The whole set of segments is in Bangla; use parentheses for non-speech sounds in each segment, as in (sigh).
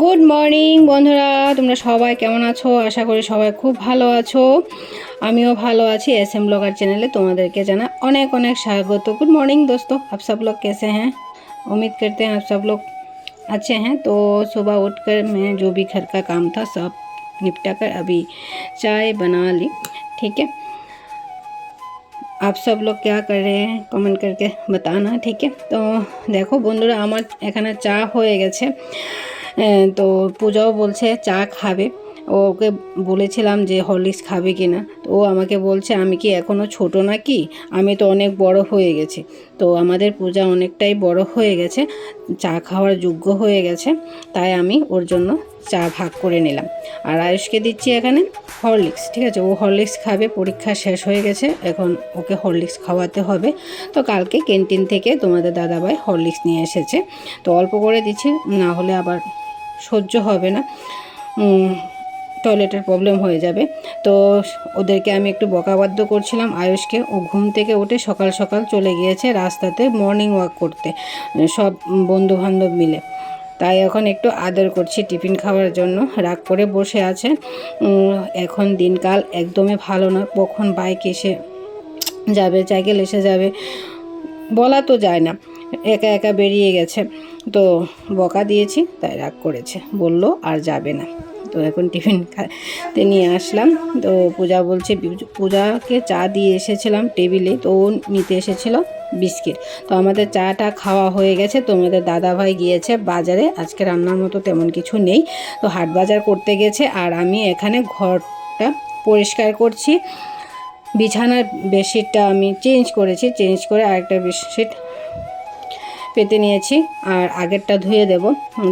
গুড মর্নিং বন্ধুরা তোমরা সবাই কেমন আছো আশা করি সবাই খুব ভালো আছো আমিও ভালো আছি एस एम ब्लॉगर चैनल তোমাদেরকে জানা অনেক অনেক স্বাগত गुड मॉर्निंग दोस्तों आप सब लोग कैसे हैं उम्मीद करते हैं आप सब लोग अच्छे हैं तो सुबह उठकर मैं जो भी घर का काम था सब निपटा कर अभी चाय बना ली ठीक है आप सब लोग क्या कर रहे हैं কমেন্ট करके बताना ठीक है তো দেখো বন্ধুরা আমার এখানে চা হয়ে গেছে আহ, তো পূজাও বলছে চা খাবে। ওকে বলেছিলাম যে হরলিক্স খাবে কি না তো ও আমাকে বলছে, আমি কি এখনও ছোট নাকি? আমি তো অনেক বড় হয়ে গেছি। তো আমাদের পূজা অনেকটাই বড় হয়ে গেছে, চা খাওয়ার যোগ্য হয়ে গেছে। তাই আমি ওর জন্য চা ভাগ করে নিলাম। আর আয়ুষকে দিচ্ছি এখানে হরলিক্স, ঠিক আছে? ও হরলিক্স খাবে, পরীক্ষা শেষ হয়ে গেছে, এখন ওকে হরলিক্স খাওয়াতে হবে। তো কালকে ক্যান্টিন থেকে তোমাদের দাদাভাই হরলিক্স নিয়ে এসেছে। তো অল্প করে দিচ্ছি, না হলে আবার সহ্য হবে না। টয়লেটের প্রবলেম হয়ে যাবে। তো ওদেরকে আমি একটু বকাবাদ্য করছিলাম আয়ুষকে। ও ঘুম থেকে উঠে সকাল সকাল চলে গিয়েছে রাস্তাতে মর্নিং ওয়াক করতে, সব বন্ধু বান্ধব মিলে। তাই এখন একটু আদর করছি টিফিন খাওয়ার জন্য। রাগ করে বসে আছে। এখন দিনকাল একদমই ভালো না। কখন বাইক এসে যাবে সাইকেল এসে যাবে, বলা তো যায় না। একা একা বেরিয়ে গেছে। তো বকা দিয়েছি, তাই রাগ করেছে। বলল, আর যাবে না। তো এখন টিফিন খাতে নিয়ে আসলাম। তো পূজা বলছে পূজাকে চা দিয়ে এসেছিলাম টেবিলে, তো ও নিতে এসেছিল বিস্কিট। তো আমাদের চাটা খাওয়া হয়ে গেছে তোমাদের দাদাভাই গিয়েছে বাজারে। আজকে রান্নার মতো তেমন কিছু নেই। তো হাট বাজার করতে গেছে, আর আমি এখানে ঘরটা পরিষ্কার করছি। বিছানার বেডশিটটা আমি চেঞ্জ করেছি, চেঞ্জ করে আরেকটা বেডশিট পেতে নিয়েছি আর আগেরটা ধুয়ে দেব।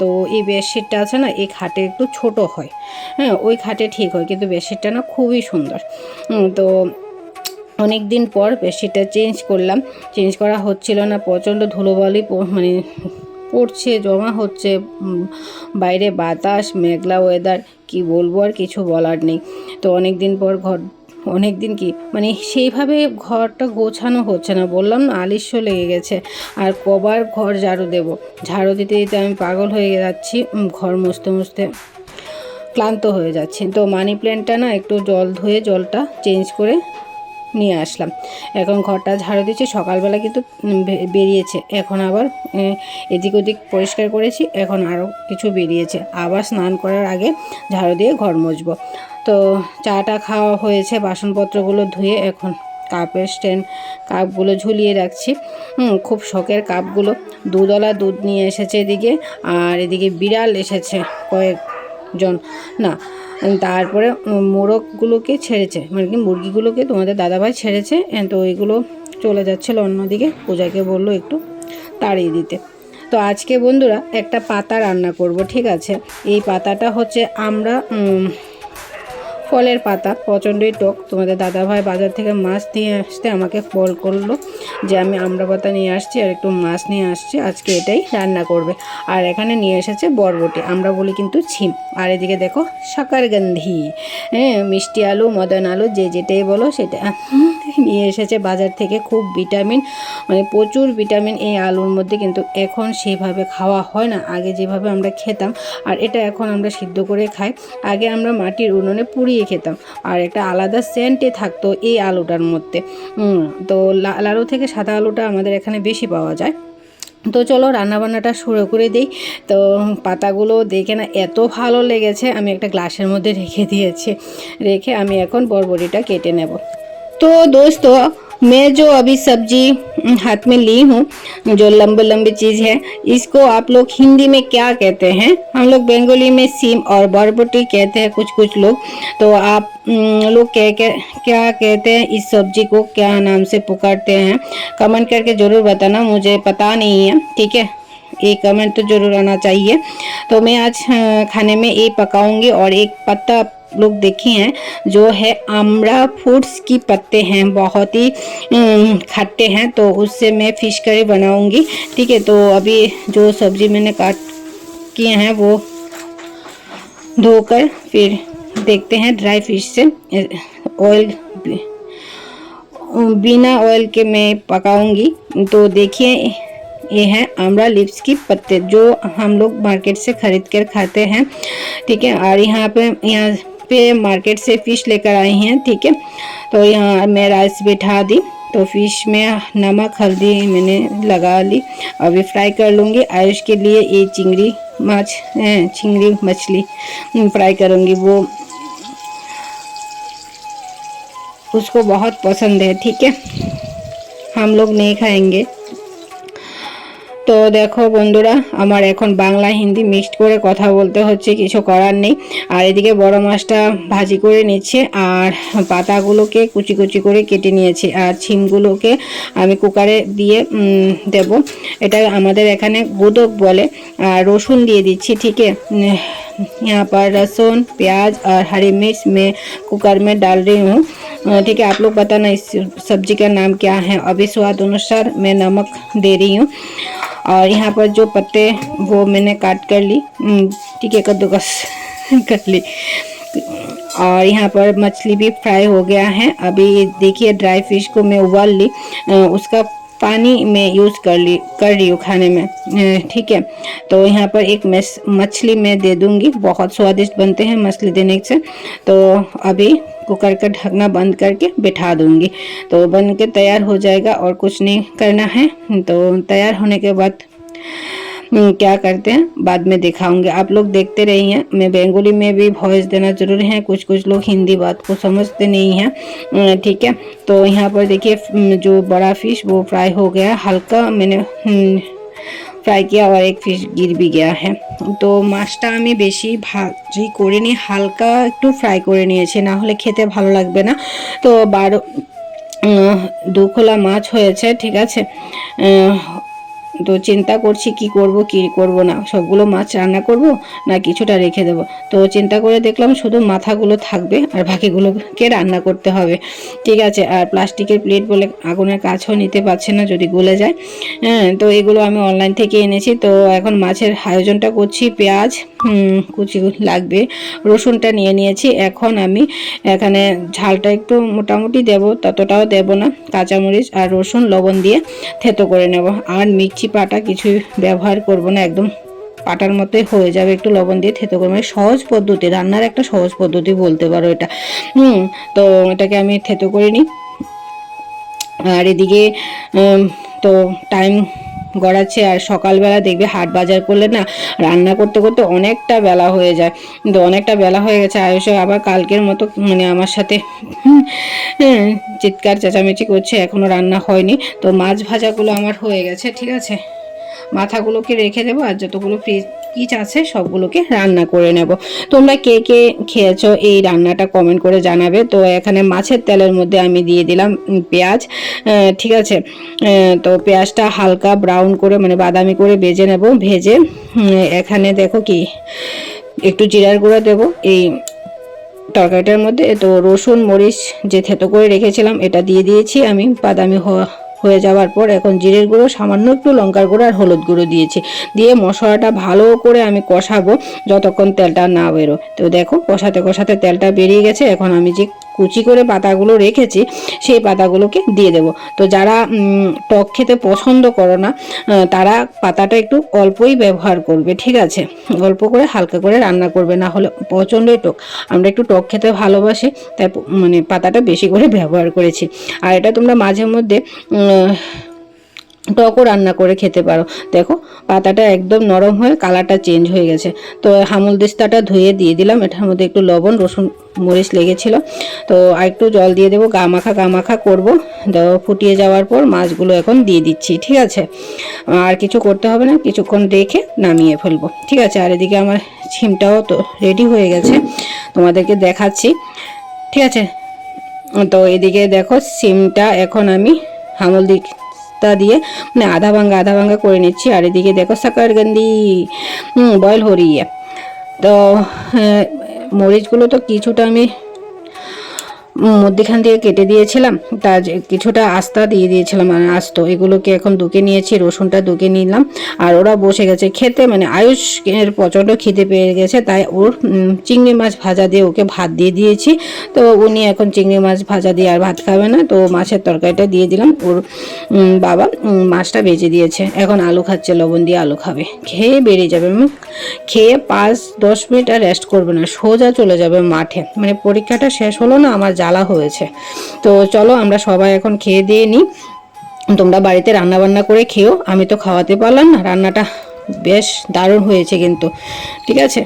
তো এই বেডশিটটা আছে না, এই খাটে একটু ছোট হয়। হ্যাঁ ওই খাটে ঠিক হয়, কিন্তু বেডশিটটা না খুবই সুন্দর। তো অনেক দিন পর বেডশিটটা চেঞ্জ করলাম। চেঞ্জ করা হচ্ছিল না, প্রচণ্ড ধুলোবালি মানে পড়ছে, জমা হচ্ছে বাইরে বাতাস, মেঘলা ওয়েদার কি বলব আর কিছু বলার নেই। তো অনেক দিন পর ঘর অনেক দিন কি মানে সেইভাবে ঘরটা গোছানো হচ্ছে না, বললাম না আলিস্য লেগে গেছে। আর কবার ঘর ঝাড়ু দেব। ঝাড়ু দিতে দিতে আমি পাগল হয়ে যাচ্ছি ঘর মুছতে মুছতে ক্লান্ত হয়ে যাচ্ছে। তো মানি প্ল্যান্টটা না, একটু জল ধুয়ে জলটা চেঞ্জ করে নিয়ে আসলাম। এখন ঘরটা ঝাড়ু দিচ্ছি, সকালবেলা কিন্তু বেরিয়েছে। এখন আবার এদিক ওদিক পরিষ্কার করেছি, এখন আরও কিছু বেরিয়েছে। আবার স্নান করার আগে ঝাড়ু দিয়ে ঘর মুছবো। তো চাটা খাওয়া হয়েছে, বাসনপত্রগুলো ধুয়ে এখন কাপের স্ট্যান্ড, কাপগুলো ঝুলিয়ে রাখছি। খুব শখের কাপগুলো। দুদলা দুধ নিয়ে এসেছে এদিকে, আর এদিকে বিড়াল এসেছে কয়েকজন। না তারপরে মোরগগুলোকে ছেড়েছে। মানে কি, মুরগিগুলোকে তোমাদের দাদাভাই ছেড়েছে। তো ওইগুলো চলে যাচ্ছিল অন্যদিকে। পূজাকে বলল একটু তাড়িয়ে দিতে। তো আজকে বন্ধুরা একটা পাতা রান্না করব, ঠিক আছে? এই পাতাটা হচ্ছে আমরা ফলের পাতা, প্রচণ্ডই টক। তোমাদের দাদাভাই বাজার থেকে মাছ নিয়ে আসতে আমাকে কল করল যে আমি আমরা পাতা নিয়ে আসছি আর একটু মাছ নিয়ে আসছি, আজকে এটাই রান্না করবে। আর এখানে নিয়ে এসেছে বরবটি, আমরা বলি কিন্তু ছিম। আর এদিকে দেখো, সাকারগান্ধি। হ্যাঁ মিষ্টি আলু, মদন আলু, যে যেটাই বলো সেটা। (laughs) নিয়ে এসেছে বাজার থেকে খুব ভিটামিন মানে প্রচুর ভিটামিন এই আলুর মধ্যে, কিন্তু এখন সেভাবে খাওয়া হয় না। আগে যেভাবে আমরা খেতাম, আর এটা এখন আমরা সিদ্ধ করে খাই। আগে আমরা মাটির উনুনে পুড়িয়ে খেতাম, আর একটা আলাদা সেন্টে থাকতো এই আলুটার মধ্যে। তো লাল আলু থেকে সাদা আলুটা আমাদের এখানে বেশি পাওয়া যায়। তো চলো রান্নাবান্নাটা শুরু করে দিই। তো পাতাগুলো দেখে না এত ভালো লেগেছে, আমি একটা গ্লাসের মধ্যে রেখে দিয়েছি। রেখে আমি এখন বরবটিটা কেটে নেব। तो दोस्तों, मैं जो अभी सब्ज़ी हाथ में ली हूँ, जो लंबे, लंबी चीज़ है, इसको आप लोग हिंदी में क्या कहते हैं? हम लोग बंगाली में सीम और बरबटी कहते हैं कुछ कुछ लोग। तो आप लोग कह क्या क्या कहते हैं इस सब्ज़ी को, क्या नाम से पुकारते हैं? कमेंट करके ज़रूर बताना, मुझे पता नहीं है, ठीक है? एक कमेंट तो ज़रूर आना चाहिए। तो मैं आज खाने में ये पकाऊँगी और एक पत्ता लोग देखे हैं, जो है आमड़ा फूड्स की पत्ते हैं, बहुत ही खट्टे हैं तो उससे मैं फ़िश करी बनाऊँगी। ठीक है तो अभी जो सब्ज़ी मैंने काट किए हैं, वो धोकर फिर देखते हैं ड्राई फ़िश से। ऑयल, बिना ऑयल के मैं पकाऊँगी। तो देखिए, ये है आमला लिप्स की पत्ते, जो हम लोग मार्केट से खरीद कर खाते हैं। ठीक है, और यहाँ पे, यहाँ पे मार्केट से फ़िश लेकर आई हैं, ठीक है? तो यहाँ मैं राइस बिठा दी तो फ़िश में नमक, हल्दी मैंने लगा ली। अभी फ्राई कर लूँगी। आयुष के लिए ये चिंगड़ी माछ चिंगड़ी मछली फ्राई करूँगी। वो उसको बहुत पसंद है, ठीक है? हम लोग नहीं खाएँगे। তো দেখো বন্ধুরা আমার এখন বাংলা হিন্দি মিক্সড করে কথা বলতে হচ্ছে কিছু করার নেই আর এদিকে বড় মাছটা ভাজি করে নিচ্ছে আর পাতাগুলোকে কুচি কুচি করে কেটে নিয়েছি আর ছিমগুলোকে আমি কুকারে দিয়ে উম, দেব এটা আমাদের এখানে গোদক বলে আর রসুন দিয়ে দিচ্ছি ঠিক আছে উম, यहाँ पर लहसुन प्याज और हरी मिर्च मैं कुकर में डाल रही हूँ अ, ठीक है आप लोग बताना इस सब्ज़ी का नाम क्या है। अभी स्वाद अनुसार मैं नमक दे रही हूँ। और यहाँ पर जो पत्ते वो मैंने काट कर ली। हम्म, ठीक है कद्दूकस (laughs) कर ली। और यहाँ पर मछली भी फ्राई हो गया है। अभी देखिए ड्राई फ़िश को मैं उबाल ली। उसका पानी में यूज़ कर ली, कर रही हूँ खाने में। ठीक है। तो यहाँ पर एक मछली मैं दे दूँगी। बहुत स्वादिष्ट बनते हैं मछली देने से। तो अभी कुकर का ढकना बंद करके बिठा दूँगी। तो बन के तैयार हो जाएगा और कुछ नहीं करना है। तो तैयार होने के बाद क्या करते हैं बाद में दिखाऊंगे आप लोग देखते रहिए मैं बंगाली में भी वॉइस देना जरूरी है कुछ कुछ लोग हिंदी बात को समझते नहीं हैं अ, ठीक है तो यहाँ पर देखिए हम्म, जो बड़ा फिश वो फ्राई हो गया हल्का मैंने हम्म, ফ্রাই কিয়া আর এক পিস গিরবি গিয়া হ্যাঁ তো মাছটা আমি বেশি ভাজি করিনি হালকা একটু ফ্রাই করে নিয়েছি না হলে খেতে ভালো লাগবে না তো বারো উম, দু খোলা মাছ হয়েছে ঠিক আছে আহ, তো চিন্তা করছি কি করব কি করব না। সবগুলো মাছ রান্না করব না কিছুটা রেখে দেব। তো চিন্তা করে দেখলাম শুধু মাথাগুলো থাকবে আর বাকিগুলোকে রান্না করতে হবে। ঠিক আছে, আর প্লাস্টিকের প্লেট বলে আগুনের কাছেও নিতে পারছে না যদি গলে যায়। হ্যাঁ তো এগুলো আমি অনলাইন থেকে এনেছি। তো এখন মাছের আয়োজনটা করছি, পেঁয়াজ কুচি লাগবে, রসুনটা নিয়ে নিয়েছি। এখন আমি এখানে ঝালটা একটু মোটামুটি দেব, ততটাও দেব না। কাঁচামরিচ আর রসুন, লবণ দিয়ে থেতো করে নেব। আর মিক্সি পাটা কিছুই ব্যবহার করব না, একদম পাটার মতোই হয়ে যাবে। একটু লবণ দিয়ে থেতো করে মানে সহজ পদ্ধতি, রান্নার একটা সহজ পদ্ধতি বলতে পারো এটা। হুম, তো এটাকে আমি থেতো করে নিই। আর এদিকে তো টাইম গড়াচ্ছে আর সকালবেলা দেখবে হাট বাজার করলে না রান্না করতে করতে অনেকটা বেলা হয়ে যায়। কিন্তু অনেকটা বেলা হয়ে গেছে। আয়ুষ আবার কালকের মতো মানে আমার সাথে হ্যাঁ, চিৎকার চেঁচামেচি করছে। এখনও রান্না হয়নি। তো মাছ ভাজাগুলো আমার হয়ে গেছে ঠিক আছে? মাথাগুলোকে রেখে দেবো আর যতগুলো ফ্রিজ পিচ আছে সবগুলোকে রান্না করে নেব। তোমরা কে কে খেয়েছো এই রান্নাটা কমেন্ট করে জানাবে। তো এখানে মাছের তেলের মধ্যে আমি দিয়ে দিলাম পেঁয়াজ। ঠিক আছে? তো পেঁয়াজটা হালকা ব্রাউন করে মানে বাদামি করে ভেজে নেব। ভেজে এখানে দেখো কি, একটু জিরার গুঁড়ো দেবো এই তরকারিটার মধ্যে। তো রসুন, মরিচ যে থেতো করে রেখেছিলাম, এটা দিয়ে দিয়েছি আমি। বাদামি হওয়া হয়ে যাওয়ার পর এখন জিরের গুঁড়ো, সামান্য একটু লঙ্কার গুঁড়ো আর হলুদ গুঁড়ো দিয়েছি। দিয়ে মশলাটা ভালো করে আমি কষাবো যতক্ষণ তেলটা না বেরো তো দেখো কষাতে কষাতে তেলটা বেরিয়ে গেছে, এখন আমি যে কুচি করে পাতাগুলো রেখেছি, সেই পাতাগুলোকে দিয়ে দেবো। তো যারা টক খেতে পছন্দ করো না তারা পাতাটা একটু অল্পই ব্যবহার করবে, ঠিক আছে? অল্প করে হালকা করে রান্না করবে, না হলে প্রচণ্ডই টক। আমরা একটু টক খেতে ভালোবাসি, তাই মানে পাতাটা বেশি করে (laughs) ব্যবহার করেছি। আর এটা তোমরা মাঝে মধ্যে টকও রান্না করে খেতে পারো। দেখো, পাতাটা একদম নরম হয়ে কালারটা চেঞ্জ হয়ে গেছে। তো হামুল দিস্তাটা ধুয়ে দিয়ে দিলাম। এটার মধ্যে একটু লবণ, রসুন, মরিচ লেগেছিল। তো আর একটু জল দিয়ে দেবো, গা মাখা গা মাখা করব। তো ফুটিয়ে যাওয়ার পর মাছগুলো এখন দিয়ে দিচ্ছি, ঠিক আছে? আর কিছু করতে হবে না, কিছুক্ষণ রেখে নামিয়ে ফেলব, ঠিক আছে? আর এদিকে আমার ছিমটাও তো রেডি হয়ে গেছে, তোমাদেরকে দেখাচ্ছি, ঠিক আছে? তো এদিকে দেখো সিমটা এখন আমি হামল পাতা দিয়ে মানে আধা ভাঙ্গা আধা ভাঙ্গা করে নিচ্ছি। আর এদিকে দেখো সাকারগন্দি হুম, বয়েল হরিয়ে। তো হ্যাঁ, মরিচগুলো তো কিছুটা আমি মধ্যখান দিয়ে কেটে দিয়েছিলাম, তা কিছুটা আস্তা দিয়ে দিয়েছিলাম মানে আস্ত। এগুলোকে এখন দুকে নিয়েছি, রসুনটা দুকে নিলাম, আর ওরা বসে গেছে খেতে। মানে আয়ুষ এর প্রচণ্ড খিদে পেয়ে গেছে, তাই ওর চিংড়ি মাছ ভাজা দিয়ে ওকে ভাত দিয়ে দিয়েছি। তো উনি এখন চিংড়ি মাছ ভাজা দিয়ে আর ভাত খাবে না, তো মাছের তরকারিটা দিয়ে দিলাম। ওর বাবা মাছটা ভেজে দিয়েছে। এখন আলু খাচ্ছে, লবণ দিয়ে আলু খাবে। খেয়ে বেরিয়ে যাবে খেয়ে পাঁচ দশ মিনিট আর রেস্ট করবে না, সোজা চলে যাবে মাঠে। মানে পরীক্ষাটা শেষ হলো না, আমার জ্বালা হয়েছে। তো চলো আমরা সবাই এখন খেয়ে দিয়ে নিই। তোমরা বাড়িতে রান্না বান্না করে খেও আমি তো খাওয়াতে পারলাম না, রান্নাটা বেশ দারুণ হয়েছে কিন্তু। ঠিক আছে?